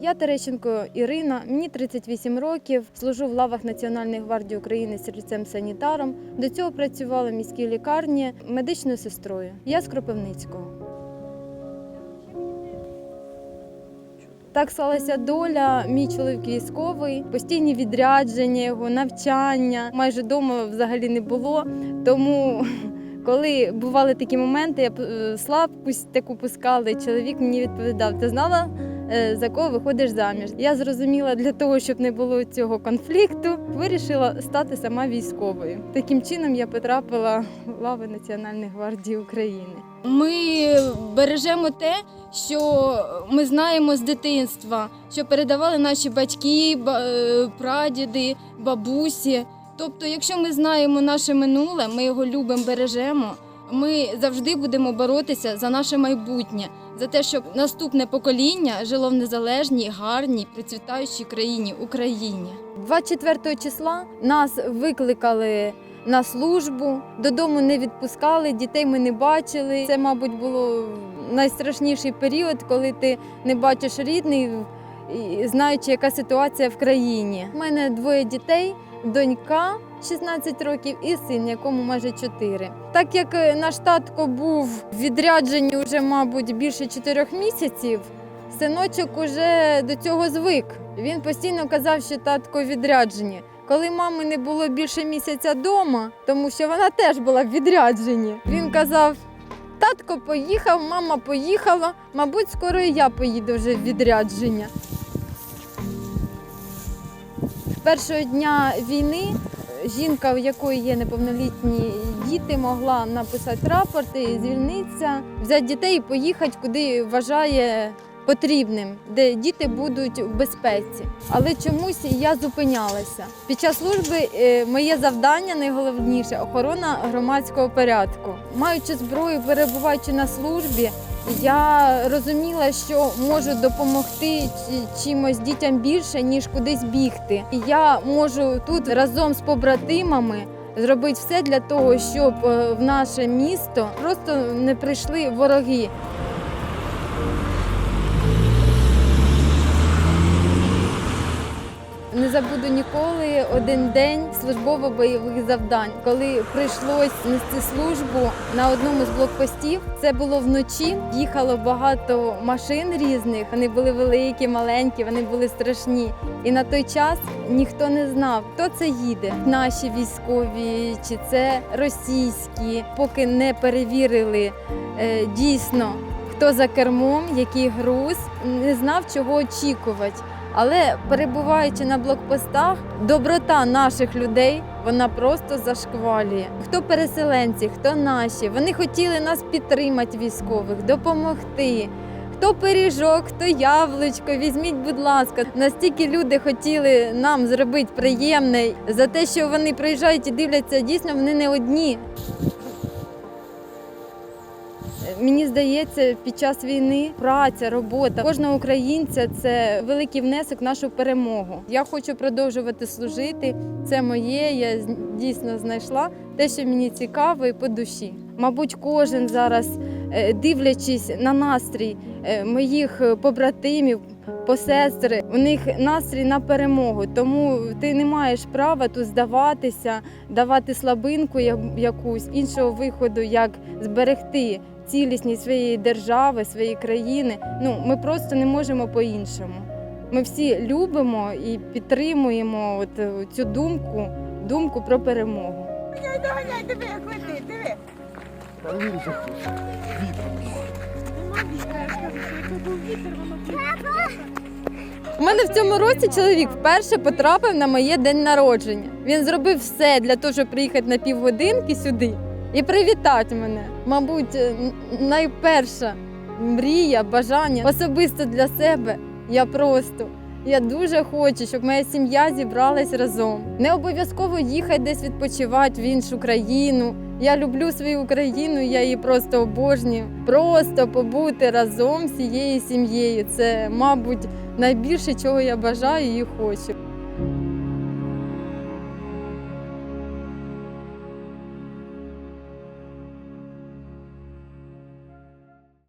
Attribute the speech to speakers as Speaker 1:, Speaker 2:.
Speaker 1: Я Терещенко Ірина, мені 38 років. Служу в лавах Національної гвардії України серцем-санітаром. До цього працювала в міській лікарні медичною сестрою. Я з Кропивницького. Так склалася доля. Мій чоловік військовий, постійні відрядження, його навчання. Майже вдома взагалі не було. Тому, коли бували такі моменти, я е, слабкість таку пускала, і чоловік мені відповідав: ти знала, за кого виходиш заміж? Я зрозуміла для того, щоб не було цього конфлікту, вирішила стати сама військовою. Таким чином я потрапила в лави Національної гвардії України. Ми бережемо те, що ми знаємо з дитинства, що передавали наші батьки, е, прадіди, бабусі. Тобто, якщо ми знаємо наше минуле, ми його любимо, бережемо. Ми завжди будемо боротися за наше майбутнє, за те, щоб наступне покоління жило в незалежній, гарній, процвітаючій країні Україні. 24 числа нас викликали на службу, додому не відпускали, дітей ми не бачили. Це, мабуть, було найстрашніший період, коли ти не бачиш рідних, і знаючи, яка ситуація в країні. У мене двоє дітей, донька 16 років і син, якому майже 4. Так як е, наш татко був в відрядженні вже, мабуть, більше 4 місяців, синочок уже до цього звик. Він постійно казав, що татко в відрядженні. Коли мами не було більше місяця вдома, тому що вона теж була в відрядженні, він казав: татко поїхав, мама поїхала, мабуть, скоро і я поїду вже в відрядження. Першого дня війни жінка, у якої є неповнолітні діти, могла написати рапорт і звільнитися, взяти дітей і поїхати, куди вважає потрібним, де діти будуть в безпеці. Але чомусь я зупинялася. Під час служби е, моє завдання найголовніше охорона громадського порядку. Маючи зброю, перебуваючи на службі, я розуміла, що можу допомогти чимось дітям більше, ніж кудись бігти. І я можу тут разом з побратимами зробити все для того, щоб е, в наше місто просто не прийшли вороги. Забуду ніколи один день службово-бойових завдань, коли прийшлось нести службу на одному з блокпостів. Це було вночі. Їхало багато машин різних. Вони були великі, маленькі, вони були страшні. І на той час ніхто не знав, хто це їде. Наші військові чи це російські, поки не перевірили е, дійсно, хто за кермом, який груз, не знав, чого очікувати. Але перебуваючи на блокпостах, доброта наших людей вона просто зашквалює. Хто переселенці, хто наші, вони хотіли нас підтримати військових, допомогти. Хто пиріжок, хто яблучко, візьміть, будь ласка. Настільки люди хотіли нам зробити приємне за те, що вони приїжджають і дивляться, дійсно вони не одні. Мені здається, під час війни праця, робота кожного українця це великий внесок в нашу перемогу. Я хочу продовжувати служити. Це моє. Я дійсно знайшла те, що мені цікаво і по душі. Мабуть, кожен зараз, е, дивлячись на настрій е, моїх е, побратимів, посестри, у них настрій на перемогу. Тому ти не маєш права тут здаватися, давати слабинку якусь іншого виходу, як зберегти цілісність своєї держави, своєї країни. Ну ми просто не можемо по-іншому. Ми всі любимо і підтримуємо от е, цю думку, думку про перемогу.
Speaker 2: Доганяй, диви, диви.
Speaker 1: У мене в цьому році чоловік вперше потрапив на моє день народження. Він зробив все для того, щоб приїхати на півгодинки сюди і привітати мене. Мабуть, е, найперша мрія, бажання особисто для себе. Я просто. Я дуже хочу, щоб моя сім'я зібралась разом. Не обов'язково їхати десь відпочивати в іншу країну. Я люблю свою Україну, я її просто обожнюю. Просто побути разом з цією сім'єю. Це, мабуть, найбільше, чого я бажаю і хочу.